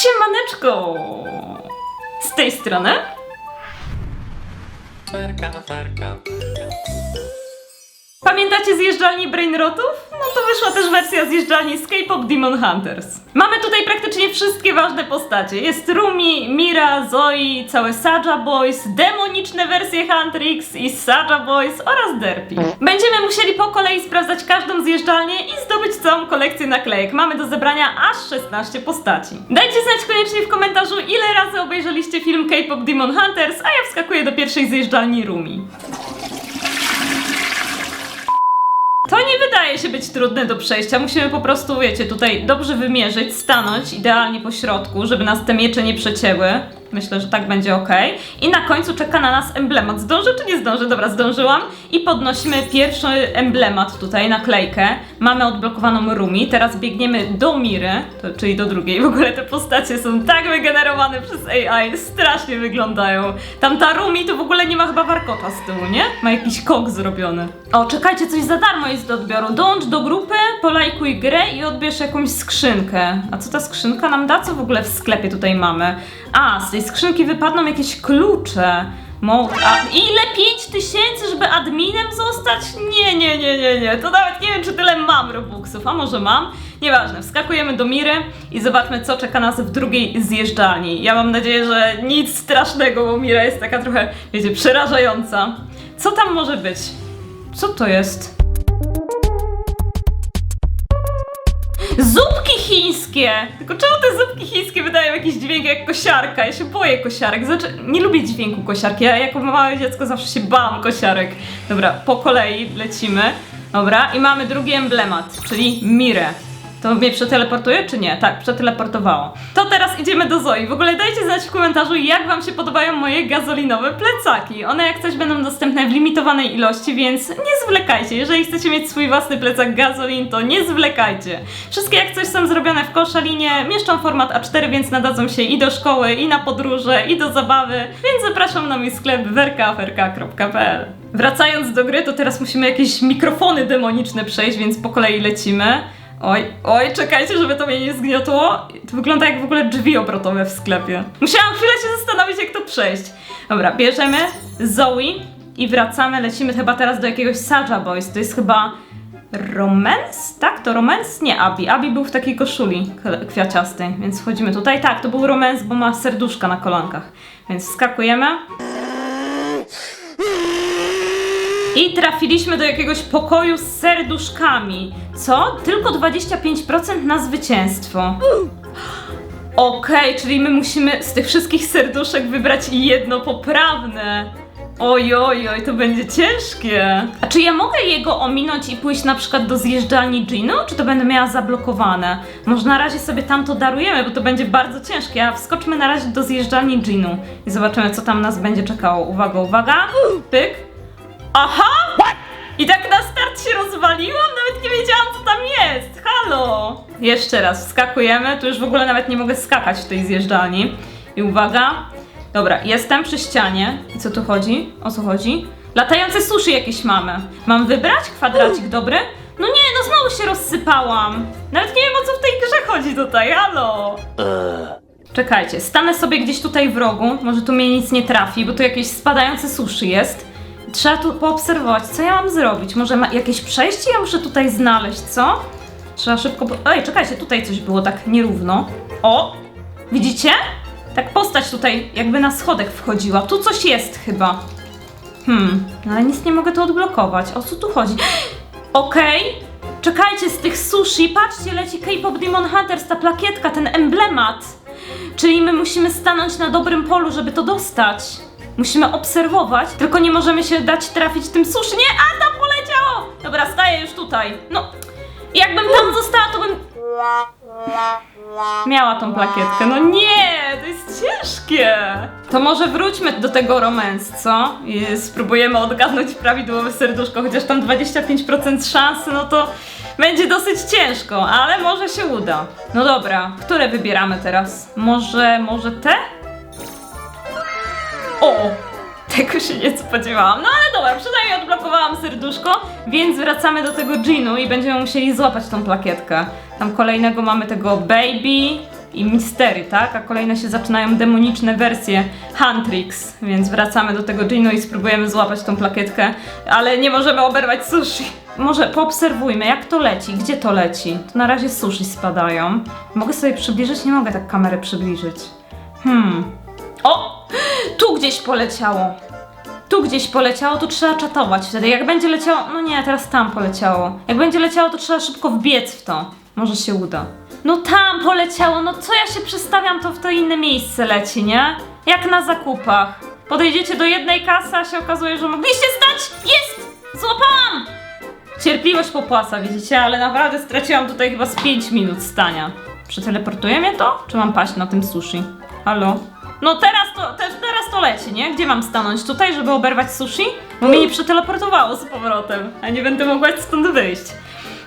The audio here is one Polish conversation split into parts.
serduszko. Z tej strony. Ferka, ferka. Pamiętacie zjeżdżalni Brainrotów? No to wyszła też wersja zjeżdżalni z K-pop Demon Hunters. Mamy tutaj praktycznie wszystkie ważne postacie. Jest Rumi, Mira, Zoe, całe Saja Boys, demoniczne wersje Huntrix i Saja Boys oraz Derpy. Będziemy musieli po kolei sprawdzać każdą zjeżdżalnię i zdobyć całą kolekcję naklejek. Mamy do zebrania aż 16 postaci. Dajcie znać koniecznie w komentarzu, ile razy obejrzeliście film K-pop Demon Hunters, a ja wskakuję do pierwszej zjeżdżalni Rumi. To nie wydaje się być trudne do przejścia. Musimy po prostu, wiecie, tutaj dobrze wymierzyć, stanąć idealnie po środku, żeby nas te miecze nie przecięły. Myślę, że tak będzie ok. I na końcu czeka na nas emblemat. Zdążę czy nie zdążę? Dobra, zdążyłam. I podnosimy pierwszy emblemat tutaj, naklejkę. Mamy odblokowaną Rumi. Teraz biegniemy do Miry, to, czyli do drugiej. W ogóle te postacie są tak wygenerowane przez AI. Strasznie wyglądają. Tamta Rumi to w ogóle nie ma chyba warkota z tyłu, nie? Ma jakiś kok zrobiony. O, czekajcie, coś za darmo jest do odbioru. Dołącz do grupy, polajkuj grę i odbierz jakąś skrzynkę. A co ta skrzynka nam da? Co w ogóle w sklepie tutaj mamy? A, z tej skrzynki wypadną jakieś klucze. Mo a ile? 5 tysięcy, żeby adminem zostać? Nie, nie, nie, nie, nie. To nawet nie wiem, czy tyle mam robuxów, a może mam? Nieważne, wskakujemy do Miry i zobaczmy, co czeka nas w drugiej zjeżdżalni. Ja mam nadzieję, że nic strasznego, bo Mira jest taka trochę, wiecie, przerażająca. Co tam może być? Co to jest? Zupki chińskie! Tylko czemu te zupki chińskie wydają jakiś dźwięk jak kosiarka? Ja się boję kosiarek. Znaczy, nie lubię dźwięku kosiarki. Ja jako małe dziecko zawsze się bałam kosiarek. Dobra, po kolei lecimy. Dobra, i mamy drugi emblemat, czyli Mirę. To mnie przeteleportuje, czy nie? Tak, przeteleportowało. To teraz idziemy do Zoi. W ogóle dajcie znać w komentarzu, jak wam się podobają moje gazolinowe plecaki. One jak coś będą dostępne w limitowanej ilości, więc nie zwlekajcie. Jeżeli chcecie mieć swój własny plecak gazolin, to nie zwlekajcie. Wszystkie jak coś są zrobione w koszalinie, mieszczą format A4, więc nadadzą się i do szkoły, i na podróże, i do zabawy, więc zapraszam na mój sklep werkaferka.pl Wracając do gry, to teraz musimy jakieś mikrofony demoniczne przejść, więc po kolei lecimy. Oj, oj, czekajcie, żeby to mnie nie zgniotło. To wygląda jak w ogóle drzwi obrotowe w sklepie. Musiałam chwilę się zastanowić, jak to przejść. Dobra, bierzemy Zoe i wracamy. Lecimy chyba teraz do jakiegoś Saja Boys. To jest chyba Romance? Tak, to Romance? Nie, Abi. Abi był w takiej koszuli kwiaciastej, więc wchodzimy tutaj. Tak, to był Romance, bo ma serduszka na kolankach. Więc skakujemy. I trafiliśmy do jakiegoś pokoju z serduszkami. Co? Tylko 25% na zwycięstwo. Okej, czyli my musimy z tych wszystkich serduszek wybrać jedno poprawne. Oj, oj, to będzie ciężkie. A czy ja mogę jego ominąć i pójść na przykład do zjeżdżalni Gino, czy to będę miała zablokowane? Może na razie sobie tam to darujemy, bo to będzie bardzo ciężkie, a wskoczmy na razie do zjeżdżalni Ginu i zobaczymy, co tam nas będzie czekało. Uwaga, uwaga. Pyk. Aha! I tak na start się rozwaliłam, nawet nie wiedziałam co tam jest. Halo! Jeszcze raz, wskakujemy. Tu już w ogóle nawet nie mogę skakać w tej zjeżdżalni. I uwaga. Dobra, jestem przy ścianie. I co tu chodzi? O co chodzi? Latające sushi jakieś mamy. Mam wybrać kwadracik dobry? No nie, no znowu się rozsypałam. Nawet nie wiem o co w tej grze chodzi tutaj, halo! Czekajcie, stanę sobie gdzieś tutaj w rogu, może tu mnie nic nie trafi, bo tu jakieś spadające sushi jest. Trzeba tu poobserwować, co ja mam zrobić. Może ma jakieś przejście ja muszę tutaj znaleźć, co? Trzeba szybko... Ej, czekajcie, tutaj coś było tak nierówno. O! Widzicie? Tak postać tutaj jakby na schodek wchodziła. Tu coś jest chyba. Hmm, no ale nic nie mogę tu odblokować. O co tu chodzi? Okej. Czekajcie, z tych sushi, patrzcie, leci K-pop Demon Hunters, ta plakietka, ten emblemat. Czyli my musimy stanąć na dobrym polu, żeby to dostać. Musimy obserwować, tylko nie możemy się dać trafić tym sushi. Nie, a tam poleciało! Dobra, staję już tutaj. No, jakbym tam została, to bym miała tą plakietkę. No nie, to jest ciężkie. To może wróćmy do tego romance, co? I spróbujemy odgadnąć prawidłowe serduszko, chociaż tam 25% szansy, no to będzie dosyć ciężko, ale może się uda. No dobra, które wybieramy teraz? Może, może te? O! Tego się nie spodziewałam. No ale dobra, przynajmniej odblokowałam serduszko, więc wracamy do tego Ginu i będziemy musieli złapać tą plakietkę. Tam kolejnego mamy tego Baby, i Mystery, tak? A kolejne się zaczynają demoniczne wersje Huntrix, więc wracamy do tego Gino i spróbujemy złapać tą plakietkę, ale nie możemy oberwać sushi. Może poobserwujmy, jak to leci, gdzie to leci. To na razie sushi spadają. Mogę sobie przybliżyć? Nie mogę tak kamerę przybliżyć. Hmm. O! Tu gdzieś poleciało. Tu gdzieś poleciało, to trzeba czatować wtedy. Jak będzie leciało. No nie, teraz tam poleciało. Jak będzie leciało, to trzeba szybko wbiec w to. Może się uda. No tam poleciało, no co ja się przestawiam, to w to inne miejsce leci, nie? Jak na zakupach. Podejdziecie do jednej kasy, a się okazuje, że mogliście stać! Jest! Złapałam! Cierpliwość popłaca, widzicie, ale naprawdę straciłam tutaj chyba z 5 minut stania. Przeteleportuje mnie to? Czy mam paść na tym sushi? Halo? No teraz to, te, teraz to leci, nie? Gdzie mam stanąć? Tutaj, żeby oberwać sushi? Bo mnie nie przeteleportowało z powrotem, a nie będę mogła stąd wyjść.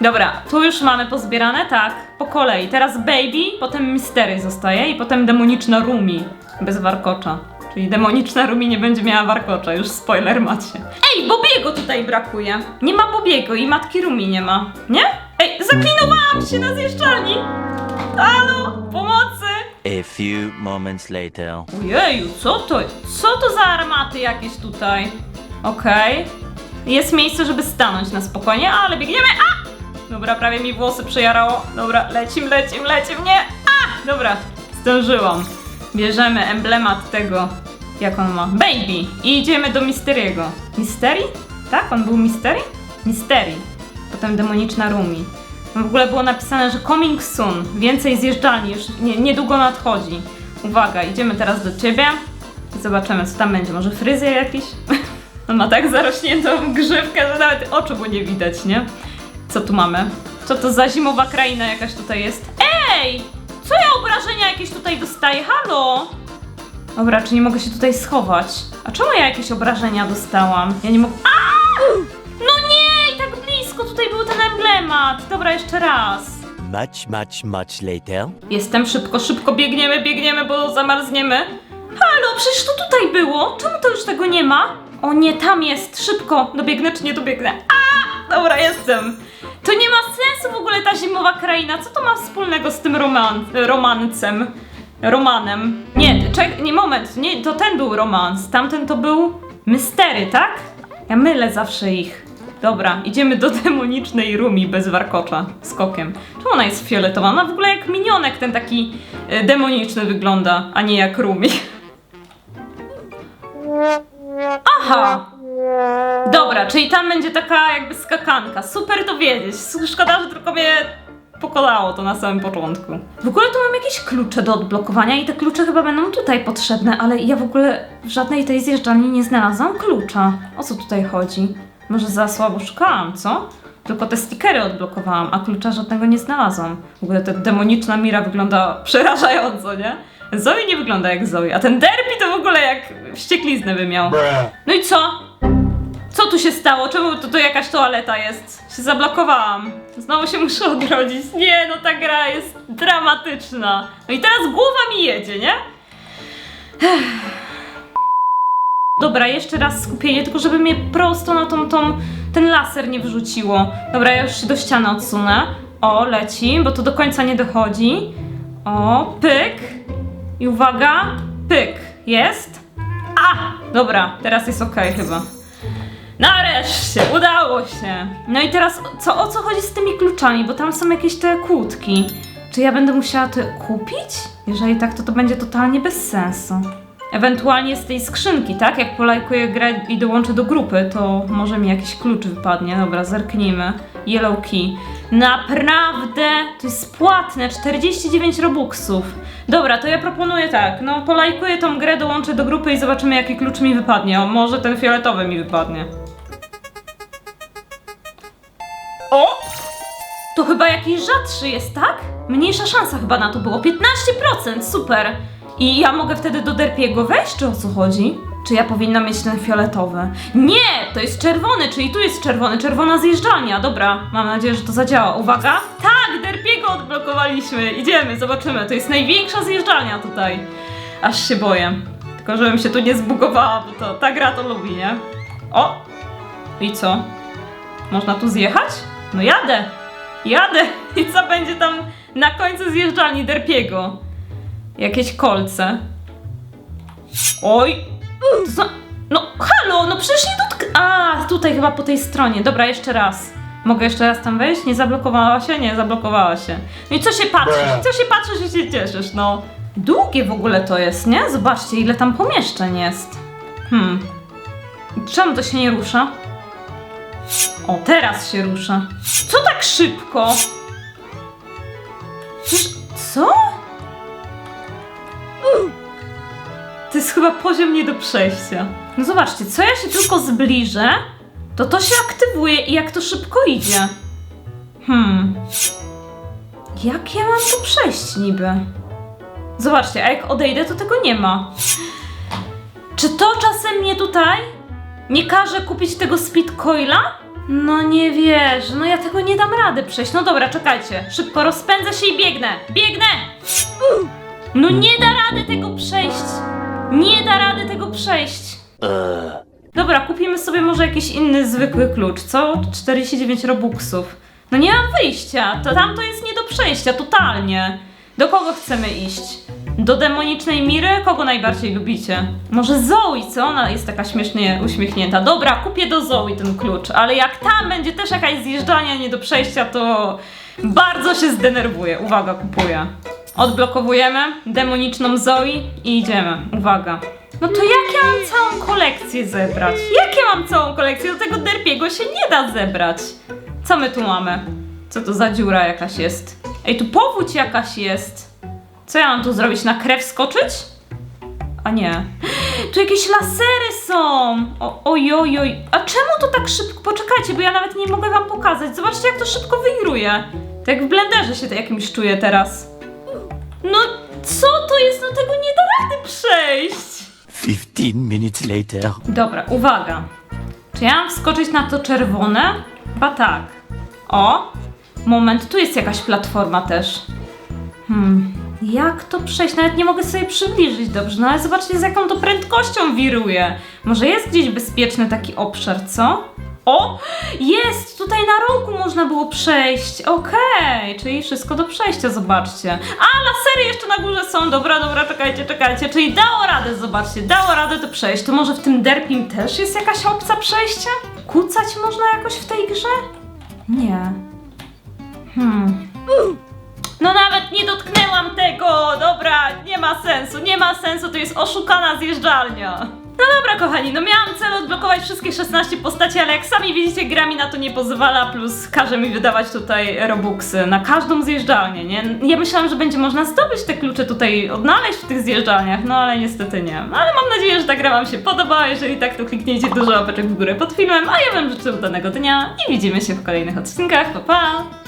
Dobra, tu już mamy pozbierane, tak, po kolei. Teraz Baby, potem Mystery zostaje i potem demoniczna Rumi, bez warkocza. Czyli demoniczna Rumi nie będzie miała warkocza, już spoiler macie. Ej, Bobiego tutaj brakuje. Nie ma Bobiego i matki Rumi nie ma, nie? Ej, zaklinowałam się na zjeżdżalni! Halo, pomocy! A few moments later. Ojeju, co to? Co to za armaty jakieś tutaj? Okej. Jest miejsce, żeby stanąć na spokojnie, ale biegniemy. A! Dobra, prawie mi włosy przejarało. Dobra, lecim, lecim, lecim, nie! A! Dobra, zdążyłam. Bierzemy emblemat tego, jak on ma. Baby! I idziemy do Misteriego. Mystery? Tak? On był Mystery? Mystery. Potem demoniczna Rumi. W ogóle było napisane, że coming soon. Więcej zjeżdżalni, już nie, niedługo nadchodzi. Uwaga, idziemy teraz do ciebie. I zobaczymy, co tam będzie. Może fryzjer jakiś? On ma tak zarośniętą grzywkę, że nawet oczu mu nie widać, nie? Co tu mamy? Co to za zimowa kraina jakaś tutaj jest? Ej! Co ja obrażenia jakieś tutaj dostaję? Halo! Dobra, czy nie mogę się tutaj schować? A czemu ja jakieś obrażenia dostałam? Ja nie mogę... No nie! I tak blisko tutaj był ten emblemat! Dobra, jeszcze raz. Much, much, much later. Jestem szybko, szybko biegniemy, biegniemy, bo zamarzniemy. Halo, przecież to tutaj było! Czemu to już tego nie ma? O nie, tam jest, szybko! Dobiegnę czy nie dobiegnę? A! Dobra, jestem! To nie ma sensu w ogóle ta zimowa kraina. Co to ma wspólnego z tym roman romancem? Romanem. Nie, czek, nie, moment, nie, to ten był romans. Tamten to był mystery, tak? Ja mylę zawsze ich. Dobra, idziemy do demonicznej Rumi bez warkocza, skokiem. Czemu ona jest fioletowa? Ona w ogóle jak minionek ten taki e, demoniczny wygląda, a nie jak Rumi. Aha! Dobra, czyli tam będzie taka jakby skakanka. Super to wiedzieć. Szkoda, że tylko mnie pokolało to na samym początku. W ogóle tu mam jakieś klucze do odblokowania i te klucze chyba będą tutaj potrzebne, ale ja w ogóle w żadnej tej zjeżdżalni nie znalazłam klucza. O co tutaj chodzi? Może za słabo szukałam, co? Tylko te stickery odblokowałam, a klucza żadnego nie znalazłam. W ogóle ta demoniczna Mira wygląda przerażająco, nie? Zoe nie wygląda jak Zoe, a ten Derpy to w ogóle jak wściekliznę by miał. No i co? Co tu się stało? Czemu to, to jakaś toaleta jest? Się zablokowałam. Znowu się muszę odrodzić. Nie, no ta gra jest dramatyczna. No i teraz głowa mi jedzie, nie? Dobra, jeszcze raz skupienie, tylko żeby mnie prosto na tą, tą, ten laser nie wrzuciło. Dobra, ja już się do ściany odsunę. O, leci, bo to do końca nie dochodzi. O, pyk. I uwaga, pyk. Jest. A! Dobra, teraz jest ok chyba. Nareszcie, udało się. No i teraz co, o co chodzi z tymi kluczami, bo tam są jakieś te kłódki. Czy ja będę musiała to kupić? Jeżeli tak, to to będzie totalnie bez sensu. Ewentualnie z tej skrzynki, tak? Jak polajkuję grę i dołączę do grupy, to może mi jakiś klucz wypadnie. Dobra, zerknijmy. Yellow key. Naprawdę? To jest płatne, 49 robuxów. Dobra, to ja proponuję tak. No, polajkuję tą grę, dołączę do grupy i zobaczymy, jaki klucz mi wypadnie. O, może ten fioletowy mi wypadnie. O! To chyba jakiś rzadszy jest, tak? Mniejsza szansa chyba na to było. 15%, super! I ja mogę wtedy do Derpiego wejść, czy o co chodzi? Czy ja powinna mieć ten fioletowy? Nie! To jest czerwony, czyli tu jest czerwony, czerwona zjeżdżalnia. Dobra, mam nadzieję, że to zadziała. Uwaga! Tak! Derpiego odblokowaliśmy! Idziemy, zobaczymy. To jest największa zjeżdżalnia tutaj. Aż się boję. Tylko żebym się tu nie zbugowała, bo to ta gra to lubi, nie? O! I co? Można tu zjechać? No jadę! Jadę! I co będzie tam na końcu zjeżdżalni Derpiego? Jakieś kolce. Oj! No halo, no przecież nie dotk... A, tutaj chyba po tej stronie. Dobra, jeszcze raz. Mogę jeszcze raz tam wejść? Nie zablokowała się? Nie, zablokowała się. No i co się patrzysz? Co się patrzysz i się cieszysz, no? Długie w ogóle to jest, nie? Zobaczcie, ile tam pomieszczeń jest. Hmm. Czemu to się nie rusza? O, teraz się rusza. Co tak szybko? Co? Chyba poziom nie do przejścia. No zobaczcie, co ja się tylko zbliżę, to to się aktywuje i jak to szybko idzie. Hmm. Jak ja mam tu przejść niby? Zobaczcie, a jak odejdę, to tego nie ma. Czy to czasem mnie tutaj nie każe kupić tego speedcoila? No nie wierzę, no ja tego nie dam rady przejść. No dobra, czekajcie. Szybko rozpędzę się i biegnę. Biegnę! No nie da rady tego przejść. Nie da rady tego przejść. Uh. Dobra, kupimy sobie może jakiś inny zwykły klucz, co? 49 robuxów. No nie mam wyjścia, to tam to jest nie do przejścia, totalnie. Do kogo chcemy iść? Do demonicznej Miry? Kogo najbardziej lubicie? Może Zoe, co? Ona jest taka śmiesznie uśmiechnięta. Dobra, kupię do Zoe ten klucz, ale jak tam będzie też jakaś zjeżdżania nie do przejścia, to bardzo się zdenerwuję. Uwaga, kupuję. Odblokowujemy demoniczną Zoe i idziemy. Uwaga. No to jak ja mam całą kolekcję zebrać? Jak ja mam całą kolekcję? Do tego derpiego się nie da zebrać. Co my tu mamy? Co to za dziura jakaś jest? Ej, tu powódź jakaś jest. Co ja mam tu zrobić? Na krew skoczyć? A nie. Tu jakieś lasery są! O, oj, oj, oj. A czemu to tak szybko? Poczekajcie, bo ja nawet nie mogę wam pokazać. Zobaczcie, jak to szybko wyruje. Tak jak w blenderze się to jakimś czuję teraz. Jest? No tego nie da rady przejść. 15 minutes later. Dobra, uwaga. Czy ja mam wskoczyć na to czerwone? Chyba tak. O! Moment, tu jest jakaś platforma też. Hmm, jak to przejść? Nawet nie mogę sobie przybliżyć dobrze, no ale zobaczcie z jaką to prędkością wiruje. Może jest gdzieś bezpieczny taki obszar, co? O! Jest! Tutaj na rogu można było przejść. Okej, czyli wszystko do przejścia, zobaczcie. A, lasery jeszcze na górze są. Dobra, dobra, czekajcie, czekajcie. Czyli dało radę, zobaczcie, dało radę to przejść. To może w tym derpim też jest jakaś opcja przejścia? Kucać można jakoś w tej grze? Nie. Hmm. No nawet nie dotknęłam tego! Dobra, nie ma sensu, nie ma sensu, to jest oszukana zjeżdżalnia. No dobra, kochani, no miałam cel odblokować wszystkie 16 postaci, ale jak sami widzicie, gra mi na to nie pozwala, plus każe mi wydawać tutaj robuxy na każdą zjeżdżalnię, nie? Ja myślałam, że będzie można zdobyć te klucze tutaj, odnaleźć w tych zjeżdżalniach, no ale niestety nie. Ale mam nadzieję, że ta gra wam się podoba, jeżeli tak, to kliknijcie dużo łapeczek w górę pod filmem, a ja wam życzę udanego dnia i widzimy się w kolejnych odcinkach, pa pa!